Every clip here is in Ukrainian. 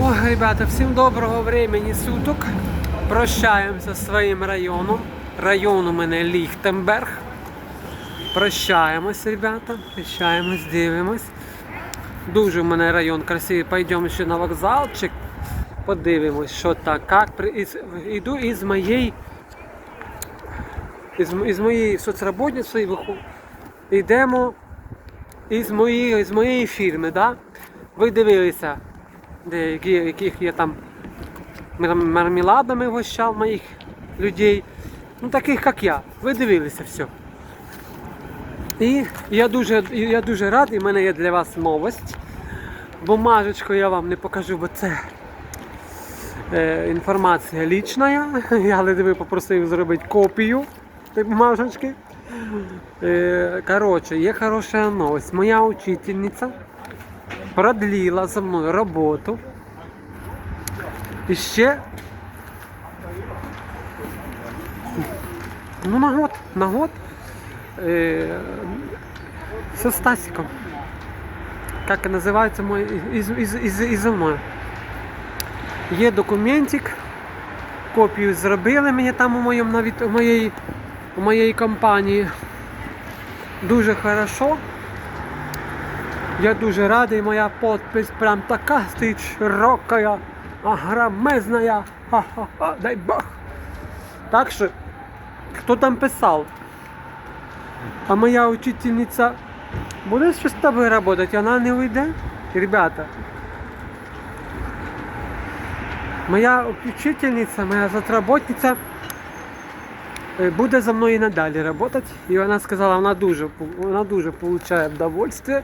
Ой, ребята, всім доброго времени суток. Прощаємося зі своїм районом. Район у мене Ліхтенберг. Прощаємось, ребята. Прощаємось, дивимось. Дуже в мене район красивий. Пойдемо ще на вокзалчик. Подивимось, що так, як. Із- Іду із моєї із, із моєї соцработниці йдемо із моєї, з моєї фірми. Да? Ви дивилися, де, яких я там мар- мармеладами гощав моїх людей. Ну таких як я. Ви дивилися все. І я дуже, я дуже радий, в мене є для вас новость. Бумажечку я вам не покажу, бо це е, інформація лічна. Я ледве попросив зробити копію бумажечки. Е, коротше, є хороша новость. Моя учительниця продлила за мною роботу. І ще ну, на год, на год е, со Стасиком. Как називається мой із, із, із, із мною. Є документик, копію зробили мені там у моєму навіть у моєї, у моєї компанії. Дуже хорошо. Я дуже радий, моя подпись прям така стоїть широка, огромезная. Ха-ха-ха, дай Бог. Так що, хто там писав? А моя учительниця буде щось з тобою працювати, вона не уйде? Ребята. Моя учительниця, моя затработниця е, буде за мною і надалі працювати. І вона сказала, вона дуже, вона дуже отримує удовольствие,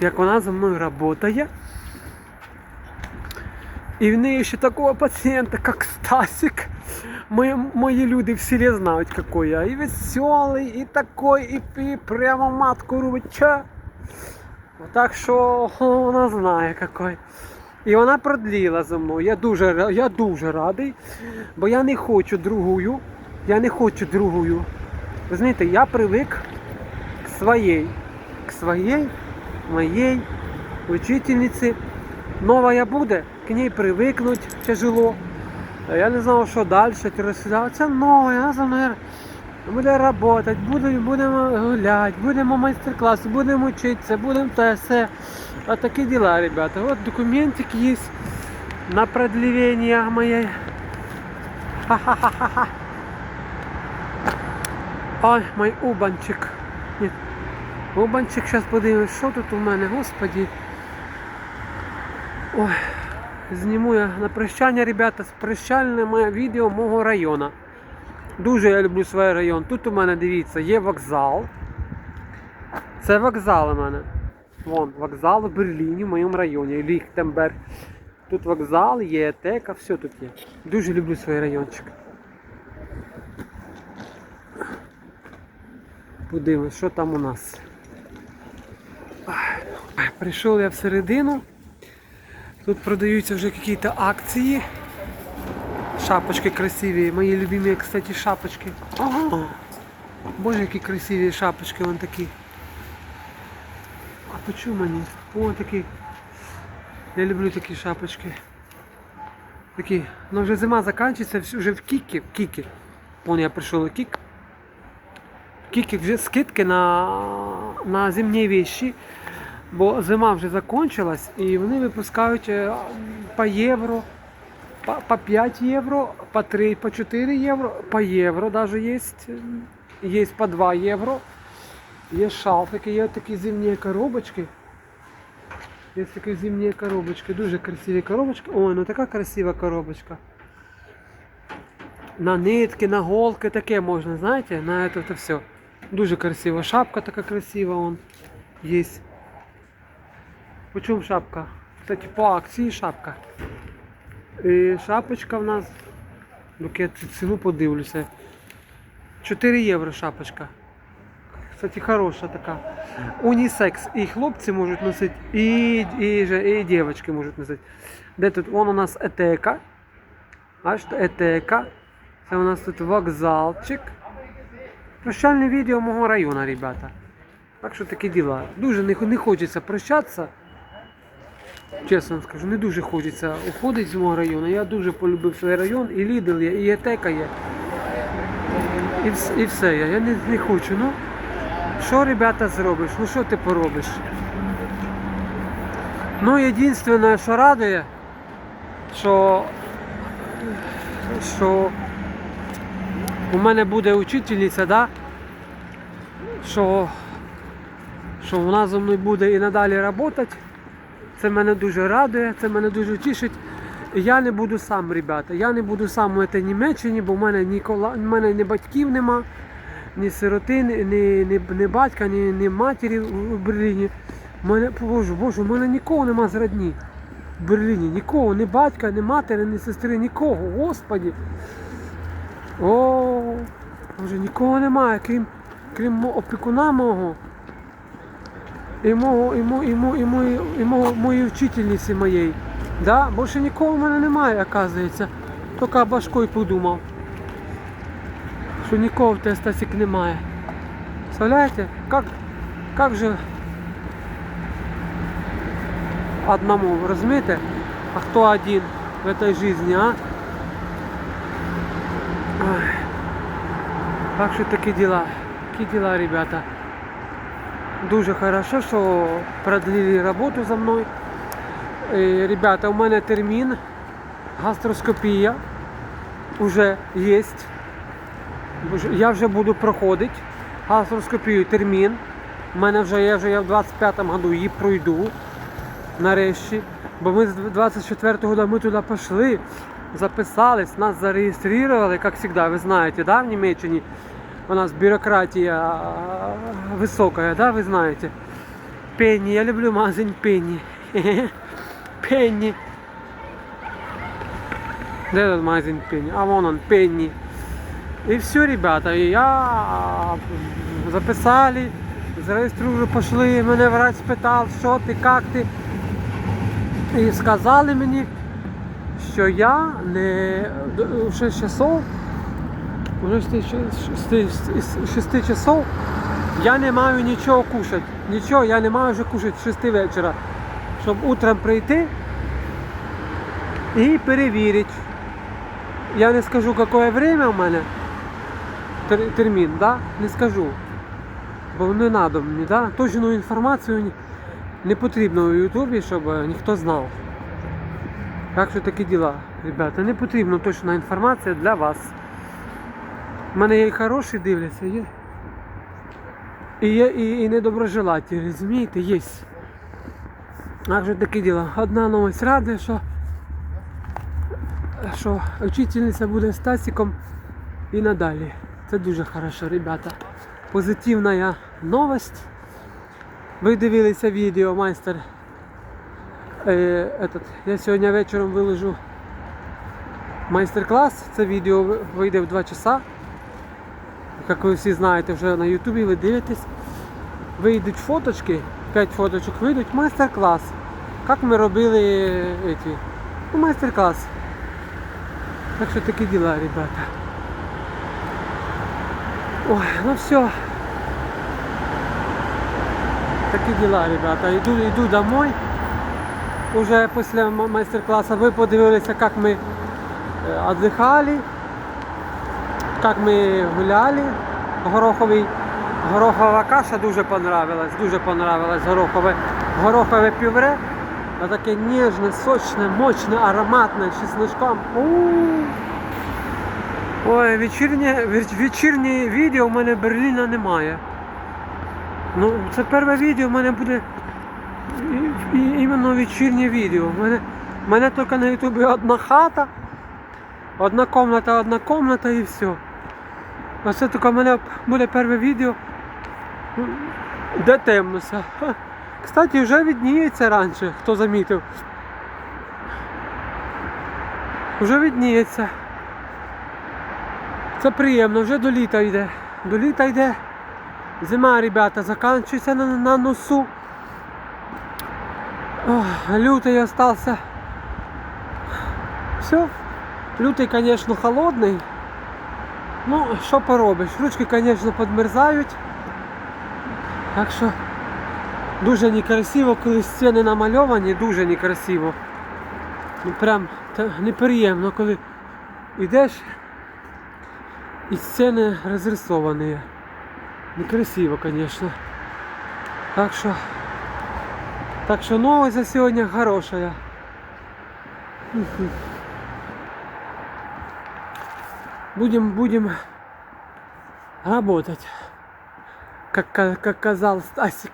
як вона за мною працює. І в неї ще такого пацієнта, як Стасик. Мої, мої люди в селі знають, какой я. І веселий, і такой, і, і прямо матку робить. Ча. Так що вона знає какой. І вона продлила за мною. Я дуже, я дуже радий, бо я не хочу другую. Я не хочу другую. Ви знаєте, я привик к своей, к своей, моей учительниці. Новая буде, к ней привикнуть тяжело. Я не знав, що далі. Це нове, за мною буде працювати, будемо, будемо гуляти, будемо майстер-класи, будемо вчитися, будемо те все. А такі діла, ребята. От документик є на продлевение моєї. Ха-ха-ха-ха. Ой, мой убанчик. Ні. Убанчик, зараз подивимось, що тут у мене, господі. Ой, зніму я на прощання, ребята, з прощальне моє відео мого району. Дуже я люблю свій район. Тут у мене, дивіться, є вокзал. Це вокзал у мене. Вон, вокзал в Берліні, в моєму районі, Ліхтенберг. Тут вокзал, є етека, все тут є. Дуже люблю свій райончик. Подивимось, що там у нас. Прийшов я всередину. Тут продаються вже якісь акції. Шапочки красиві. Мої любимі, кстати, шапочки. Ага. Боже, які красиві шапочки вон такі. А почему мені? О, такі. Я люблю такі шапочки. Такі. Ну вже зима закінчиться, вже в кікі. В кікі. Вон я прийшов кік. В кікі вже скидки на, на зимні вещи. Бо зима вже закінчилась і вони випускають е, по євро, по, по 5 євро, по 3, по 4 євро, по євро навіть є. Є по 2 євро. Є шалфики, є такі зимні коробочки. Є такі зимні коробочки, дуже красиві коробочки. Ой, ну така красива коробочка. На нитки, на голки таке можна, знаєте, на це, все. Дуже красиво. Шапка така красива вон є. Почому шапка? Кстати, по акції шапка. І шапочка в нас. Ну я ціну подивлюся. 4 євро шапочка. Кстати, хороша така. Унісекс. І хлопці можуть носити, і, і, же- і дівчатки можуть носити. Де тут? Вон у нас етека. Бачите, етека. Це у нас тут вокзалчик. Прощальне відео мого району, ребята. Так що такі діла. Дуже не, не хочеться прощатися. Чесно скажу, не дуже хочеться уходити з мого району. Я дуже полюбив свій район, і Лідл є, і Етека є. І, і все, я, я не, не хочу. Ну, що, ребята, зробиш? Ну що ти поробиш? Ну, єдине, що радує, що, що у мене буде учительниця, да? що, що вона зі мною буде і надалі працювати. Це мене дуже радує, це мене дуже тішить. Я не буду сам, ребята. Я не буду сам у цій Німеччині, бо в мене ні, кола... в мене ні батьків нема, ні сироти, ні, ні, ні, батька, ні, ні матері в Берліні. В Мене, боже, боже, в мене нікого нема з родні в Берліні. Нікого, ні батька, ні матері, ні сестри, нікого. Господі. О, боже, нікого немає, крім, крім опікуна мого. І мого, і мо, і мо, і мої, і мого, моєї вчительниці моєї. Да? Більше нікого в мене немає, оказується. Тільки башкою подумав. Що нікого в тебе Стасік немає. Представляєте, как, как же одному, розумієте? А хто один в этой жизни, а? Ой. Так що такі діла. Такі діла, ребята. Дуже хорошо, що продлили роботу за мною. Е, Ребята, у мене термін, гастроскопія вже є. Я вже буду проходити гастроскопію термін. У мене вже я вже я в 25-му году її пройду нарешті. Бо ми з 24-го года ми туди пішли, записались, нас зареєстрували, як завжди, ви знаєте, да, в Німеччині у нас бюрократія висока, да, ви знаєте. Пенні, я люблю магазин Пенні. Пенні. Де тут магазин Пенні? А вон он, Пенні. И все, ребята, и я записали, зареєстрували, пошли, мене врач спитав, що ти, як ти. І сказали мені, що я не в 6 часов, уже з 6 часов я не маю нічого кушати. Нічого, я не маю вже кушати з 6 вечора. Щоб утром прийти і перевірити. Я не скажу, яке время у мене термін, да? не скажу. Бо не треба мені, да? точну інформацію не потрібно у Ютубі, щоб е, ніхто знав. Так що такі діла, ребята, не потрібна точна інформація для вас. У мене є і хороші дивляться, є. І є і, і недоброжелателі, розумієте, є. Так що такі діла. Одна новость радує, що, що вчительниця буде Стасіком і надалі. Це дуже хорошо, ребята. Позитивна новость. Ви дивилися відео, майстер. Е, этот, я сьогодні вечором виложу майстер-клас. Це відео вийде в 2 часа. Як ви всі знаєте, вже на Ютубі ви дивитесь. Вийдуть фоточки, 5 фоточок вийдуть, майстер-клас. Як ми робили эти, ну, майстер-клас. Так що такі діла, ребята. Ой, ну все. Такі діла, ребята. Йду, йду домой. Уже після майстер-класу ви подивилися, як ми е, віддихали, як ми гуляли. Гороховий, горохова каша дуже понравилась, дуже понравилась горохове, горохове пюре. Таке ніжне, сочне, мощне, ароматне, чесночком. Ой, вечірнє, веч- вечірнє відео в мене Берліна немає. Ну, це перше відео в мене буде і, і, іменно вечірнє відео. У мене, мене тільки на ютубі одна хата, одна комната, одна комната і все. Оце тільки в мене буде перше відео, де темно все. Ха. Кстати, вже відніється раніше, хто замітив. Вже відніється. Це приємно, вже до літа йде. До літа йде. Зима, ребята, закінчується на, на носу. Ох, лютий остався. Все. Лютий, звісно, холодний. Ну, що поробиш? Ручки, звісно, підмерзають. Так що Дуже некрасиво, коли стіни намальовані, дуже некрасиво. Ну прям неприємно, коли йдеш і стіни розрисовані. Некрасиво, звісно. Так що, так що новость за сьогодні хорошая. Будем, будем работать, как, ка- как казал Стасик.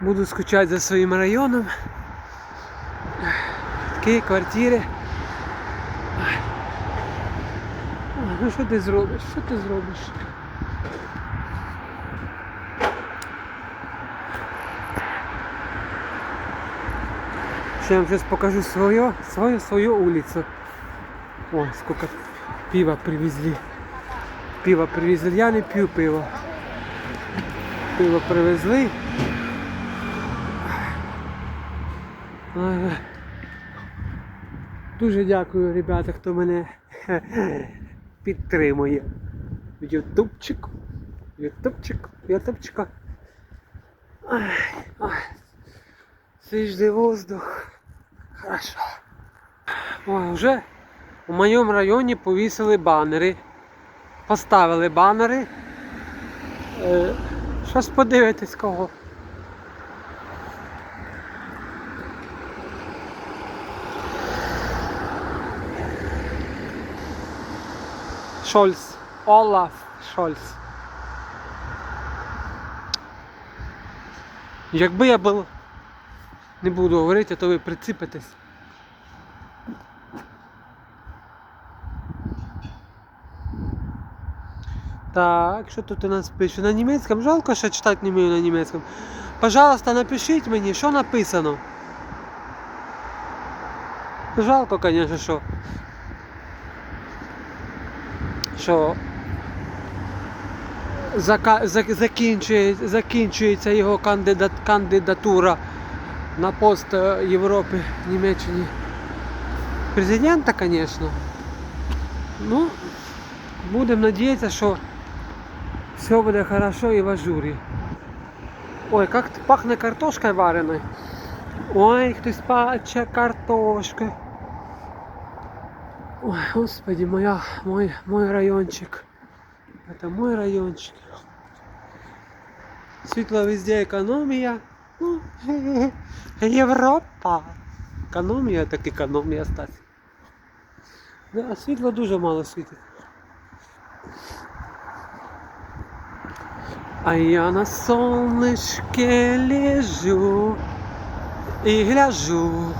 Буду скучать за своим районом. Ой. Ой, Ну що ти зробиш? Що ти зробиш? Я вам сейчас покажу свою, свою, свою улицу. Ой, сколько пива привезли. Пиво привезли. Я не пью пиво. Пиво привезли. Дуже дякую, ребята, хто мене підтримує. Ютубчик. Ютубчик. Ютубчика. Свіжий воздух. Хорошо. Ой, вже у моєму районі повісили банери. Поставили банери. Е, Щось подивитись кого. Шольц. Олаф Шольц. Якби я був, не буду говорити, то ви приціпитесь. Так, що тут у нас пише? На німецькому? Жалко, що читати не вмію на німецькому. Пожалуйста, напишіть мені, що написано. Жалко, звісно, що. Що зака- зак- закінчує, закінчується його кандидат, кандидатура на пост е, Європи, Німеччині. Президента, звісно. Ну, будемо надіятися, що все буде хорошо і в ажурі. Ой, как пахне картошкою вареною. Ой, хтось паче картошкою. Ой, господи, моя, мой, мой райончик. Это мой райончик. Світло везде економія. Ну, Європа. Економія, так економія стать. Да, світла дуже мало світить. А я на сонечке лежу і гляжу,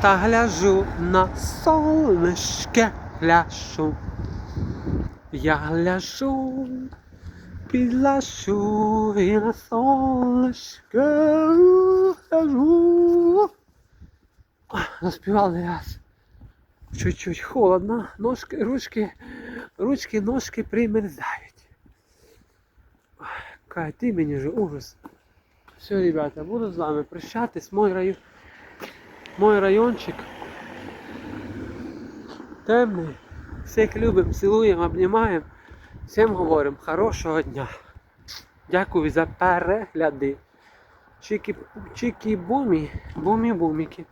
та гляжу на сонечке гляжу. Я гляжу, підлажу і на сонечке гляжу. Заспівали раз. Чуть-чуть холодно, ножки, ручки, ручки, ножки примерзають. Кай, ти мені же ужас. Все, ребята, буду з вами прощатись. Мой район, мой райончик темний. Всіх любимо, цілуємо, обнімаємо. Всім говоримо хорошого дня. Дякую за перегляди. Чики, чики бумі, бумі буміки.